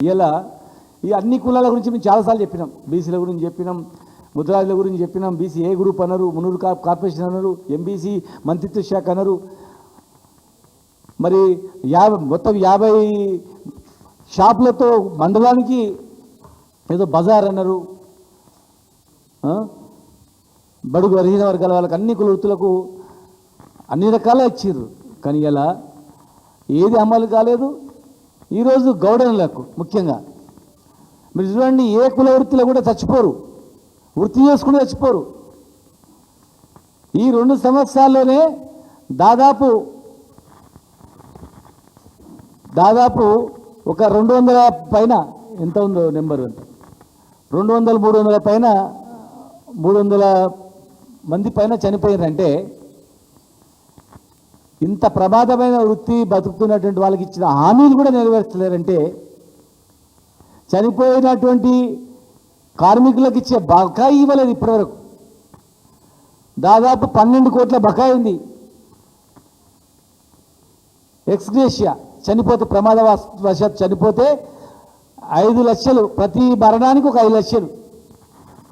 ఇలా ఈ అన్ని కులాల గురించి మేము చాలాసార్లు చెప్పినాం. బీసీల గురించి చెప్పినాం ముద్రాజుల గురించి చెప్పినాం బీసీ ఏ గ్రూప్ అన్నారు మునూరు కా- కార్పొరేషన్ అన్నారు ఎంబీసీ మంత్రిత్వ శాఖ అన్నారు మరి యాభై మొత్తం యాభై షాపులతో మండలానికి ఏదో బజార్ అన్నారు బడుగు అర్హీన వర్గాల వాళ్ళకి అన్ని కుల వృత్తులకు అన్ని రకాల ఇచ్చారు కానీ ఇలా ఏది అమలు కాలేదు. ఈరోజు గౌడనులకు ముఖ్యంగా. మీరు చూడండి ఏ కుల వృత్తిలో కూడా చచ్చిపోరు. వృత్తి చేసుకుని చచ్చిపోరు. ఈ రెండు సంవత్సరాల్లోనే దాదాపు దాదాపు ఒక రెండు వందల పైన ఎంత ఉందో నెంబర్ ఎంత రెండు వందల మూడు వందల పైన మూడు వందల మంది పైన చనిపోయిందంటే ఇంత ప్రమాదమైన వృత్తి బతుకుతున్నటువంటి వాళ్ళకి ఇచ్చిన హామీలు కూడా నెరవేర్చలేరంటే చనిపోయినటువంటి కార్మికులకు ఇచ్చే బకాయి ఇవ్వలేదు ఇప్పటివరకు. దాదాపు పన్నెండు కోట్ల బకాయి ఉంది. ఎక్స్గ్రేషియా చనిపోతే ప్రమాద వశాత్ చనిపోతే ఐదు లక్షలు ప్రతి మరణానికి ఒక ఐదు లక్షలు.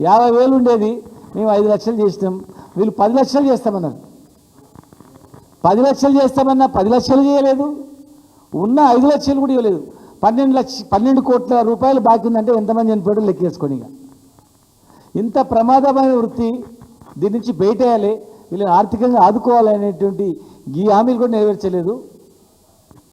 యాభై వేలు ఉండేది మేము ఐదు లక్షలు చేసినాం. వీళ్ళు పది లక్షలు చేస్తామన్నారు. పది లక్షలు చేస్తామన్నా పది లక్షలు చేయలేదు. ఉన్న ఐదు లక్షలు కూడా ఇవ్వలేదు. పన్నెండు లక్ష పన్నెండు కోట్ల రూపాయలు బాకీ ఉందంటే ఎంతమంది చనిపోయాడో లెక్కేసుకొని ఇక. ఇంత ప్రమాదమైన వృత్తి దీని నుంచి బయటేయాలి. వీళ్ళని ఆర్థికంగా ఆదుకోవాలనేటువంటి ఈ హామీలు కూడా నెరవేర్చలేదు.